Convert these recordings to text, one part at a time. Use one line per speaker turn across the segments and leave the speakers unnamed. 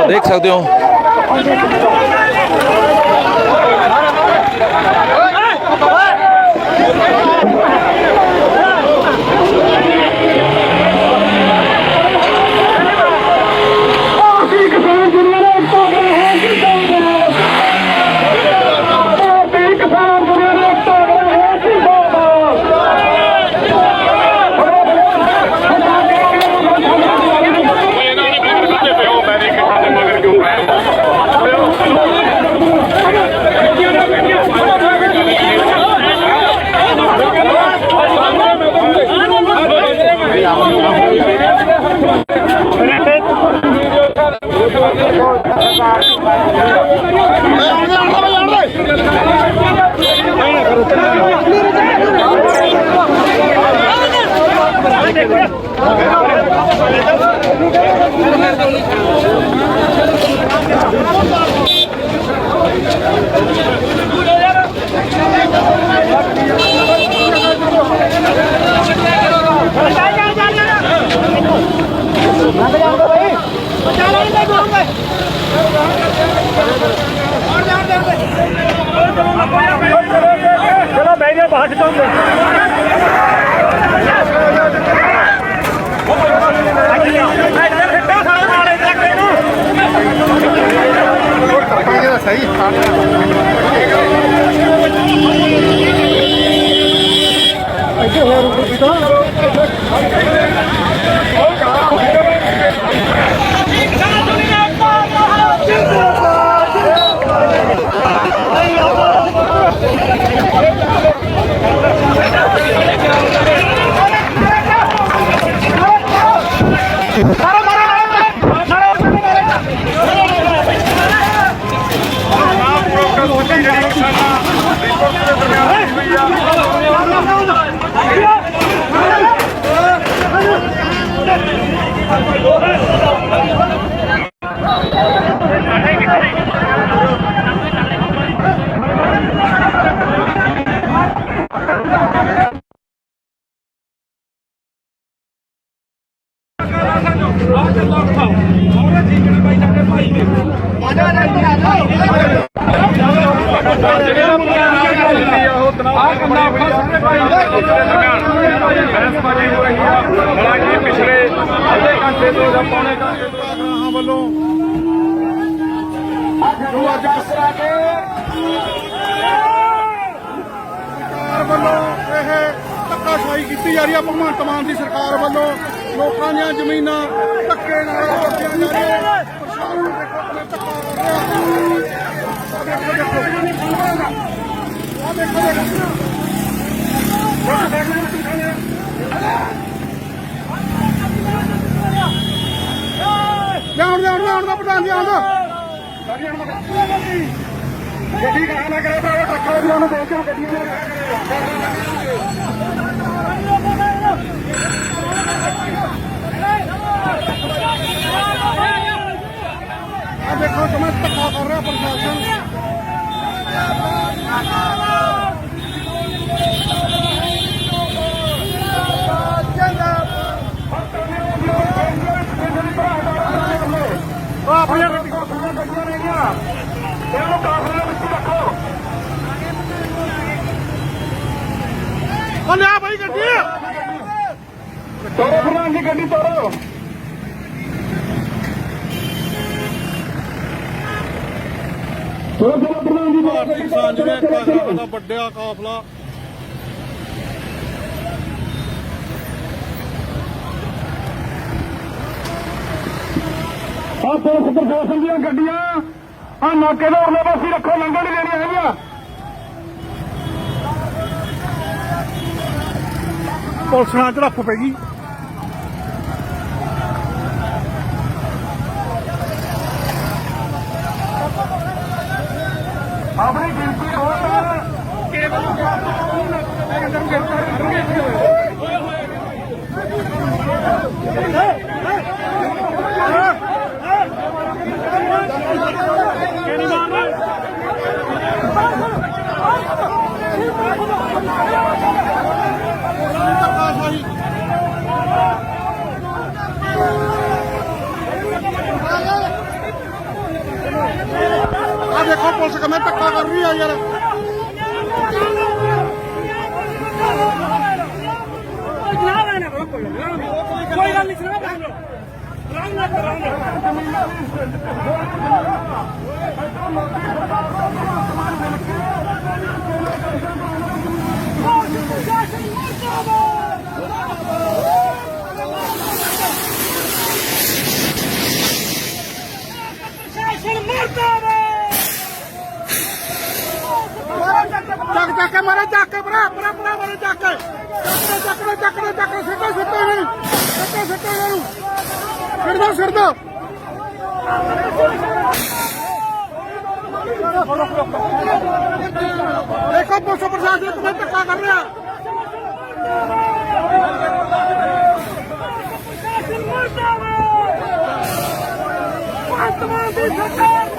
ਤਾਂ ਦੇਖ ਸਕਦੇ ਹੋ
¡Vamos!
ਚਲੋ ਬਹਿ ਜਾ ਬਾਹਰ ਤੋਂ
ਬਹਿਸਬਾਜ਼ੀ ਹੋ ਜਾਂ ਪੌਣੇ ਘੰਟੇ ਤੋਂ ਆਗਰਾਹਾਂ ਵੱਲੋਂ ਜੋ ਅੱਜ ਸਰਕਾਰ ਵੱਲੋਂ ਇਹ ਧੱਕਾਸ਼ਾਹੀ ਕੀਤੀ ਜਾ ਰਹੀ ਹੈ। ਭਗਵੰਤ ਮਾਨ ਦੀ ਸਰਕਾਰ ਵੱਲੋਂ ਲੋਕਾਂ ਦੀਆਂ ਜ਼ਮੀਨਾਂ ਧੱਕੇ ਨਾਲ ਕਬਜ਼ੀਆਂ ਜਾ ਰਹੀਆਂ ਪ੍ਰਸ਼ਾਸਨ ਦੇਖੋ ਕਿਵੇਂ ਧੱਕਾ ਕਰ ਰਿਹਾ ਦੇਖੋ ਦੇਖੋ। ਆਹ ਦੇਖੋ ਦੇਖੋ। ਲਿਆਉਣ ਲਿਆਉਣ ਲਿਆਉਣ ਦਾ ਪ੍ਰਧਾਨ ਜੀ ਆਉਂਦਾ ਗੱਡੀ ਕਹਾਂ ਨਾ ਕਰੇ ਭਰਾ ਟੱਕਰ ਵੀ ਉਹਨੂੰ ਦੇ ਕੇ ਗੱਡੀਆਂ ਨੇ। ਆ ਦੇਖੋ ਕਿਵੇਂ ਧੱਕਾ ਕਰ ਰਿਹਾ ਪ੍ਰਸ਼ਾਸਨ ਆ ਆਪਣੇ ਗੱਡੀਆਂ ਗੱਡੀਆਂ ਨੇ ਗਿਆ ਇਹਨੂੰ ਕਾਫਲੇ ਵਿੱਚ ਰੱਖੋ ਉਹ ਲਿਆ ਭਾਈ ਗੱਡੀ ਤੋਰੋ ਪ੍ਰਧਾਨ ਜੀ ਗੱਡੀ ਤੋਰੋ ਤੋਰੋ ਤੋਰੋ ਪ੍ਰਧਾਨ ਜੀ ਭਾਰਤੀ ਕਿਸਾਨ ਜਿਹੜੇ ਦਾ ਵੱਡਾ ਕਾਫਲਾ। ਆ ਪੁਲਿਸ ਪ੍ਰਸ਼ਾਸਨ ਦੀਆਂ ਗੱਡੀਆਂ ਆ ਨਾਕੇ ਦੇ ਉਰਲੇ ਪਾਸੇ ਰੱਖੋ ਲੰਘਣ ਨਹੀਂ ਦੇਣੀਆਂ ਹੈਗੀਆਂ। ਪੁਲਿਸ ਨਾਲ ਝੜਪ ਪੈ ਗਈ। ਆਪਣੀ ਗਿਣਤੀ ਹੋਣ ਕੇਵਲ ਅੰਦਰ ਧੱਕਾ
ਕੋਈ ਗੱਲ ਨਹੀਂ ਸੁਣਾ ਆਰਾਮ ਨਾਲ ਆਰਾਮ ਨਾਲ
ਚੱਕ ਚੱਕ ਕੇ ਮਾਰੇ, ਚੱਕ ਕੇ ਭਰਾ ਭਰਾ ਭਰਾ ਮਾਰੇ ਚੱਕ ਕੇ ਚੱਕ ਦੇ ਚੱਕ ਦੇ ਚੱਕ ਦੇ ਸਿੱਟੋ ਸਿੱਟੋ ਇਹਨਾਂ ਨੂੰ ਸਿੱਟੋ ਸਿੱਟੋ ਇਹਨਾਂ ਨੂੰ ਸਿੱਟ ਦੋ ਸਿੱਟ ਦੋ ਦੇਖੋ ਪੁਲਿਸ ਪ੍ਰਸ਼ਾਸਨ ਕਿਵੇਂ ਧੱਕਾ ਕਰ ਰਿਹਾ।
ਪ੍ਰਸ਼ਾਸਨ ਮਰਦਾਬਾਦ! ਦੀ ਸਰਕਾਰ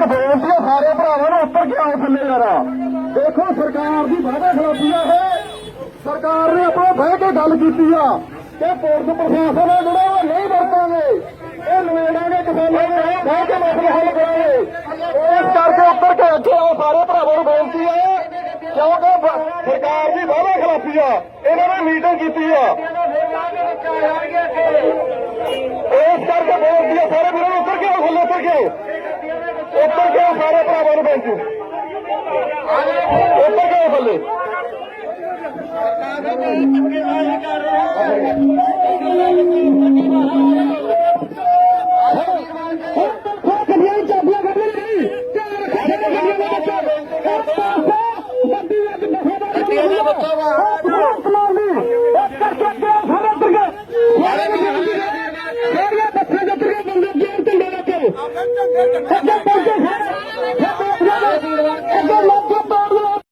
ਇੱਕ ਬੇਨਤੀ ਹੈ ਸਾਰੇ ਭਰਾਵਾਂ ਨੂੰ ਉੱਪਰ ਕੇ ਆਓ ਥੱਲੇ ਯਾਰਾ? ਦੇਖੋ, ਸਰਕਾਰ ਦੀ ਵਾਅਦਾ ਖਿਲਾਫੀ ਆ ਇਹ। ਸਰਕਾਰ ਨੇ ਆਪਣਾ ਬਹਿ ਕੇ ਗੱਲ ਕੀਤੀ ਆ ਕਿ ਪੁਲਿਸ ਪ੍ਰਸ਼ਾਸਨ ਹੈ ਜਿਹੜਾ ਉਹ ਨਹੀਂ ਵਰਤਾਂਗੇ, ਇਹ ਨਵੇੜਾਂਗੇ ਕਿਸਾਨਾਂ ਦੇ ਬਹਿ ਕੇ ਮਸਲਾ ਹੱਲ ਕਰਾਂਗੇ। ਇਸ ਕਰਕੇ ਉੱਪਰ ਕੇ ਇੱਥੇ ਆਓ ਸਾਰੇ ਭਰਾਵਾਂ ਨੂੰ ਬੇਨਤੀ ਹੈ ਕਿਉਂਕਿ ਸਰਕਾਰ ਦੀ ਵਾਅਦਾ ਖਿਲਾਫੀ ਆ, ਇਹਨਾਂ ਨੇ ਮੀਟਿੰਗ ਕੀਤੀ ਆ। ਇਸ ਕਰਕੇ ਬੇਨਤੀ ਹੈ ਸਾਰੇ ਵੀਰਾਂ ਨੂੰ ਉੱਤਰ ਕੇ ਆਓ ਥੱਲੇ ਉੱਤਰ ਕੇ ਉੱਪਰ ਕਿਉਂ ਸਾਰੇ ਭਰਾਵਾਂ ਨੂੰ ਬੈਂਕ ਉੱਪਰ ਕਿਉਂ ਥੱਲੇ। ਗੱਡੀਆਂ ਦਾ ਬੱਚਾ ਵਾ।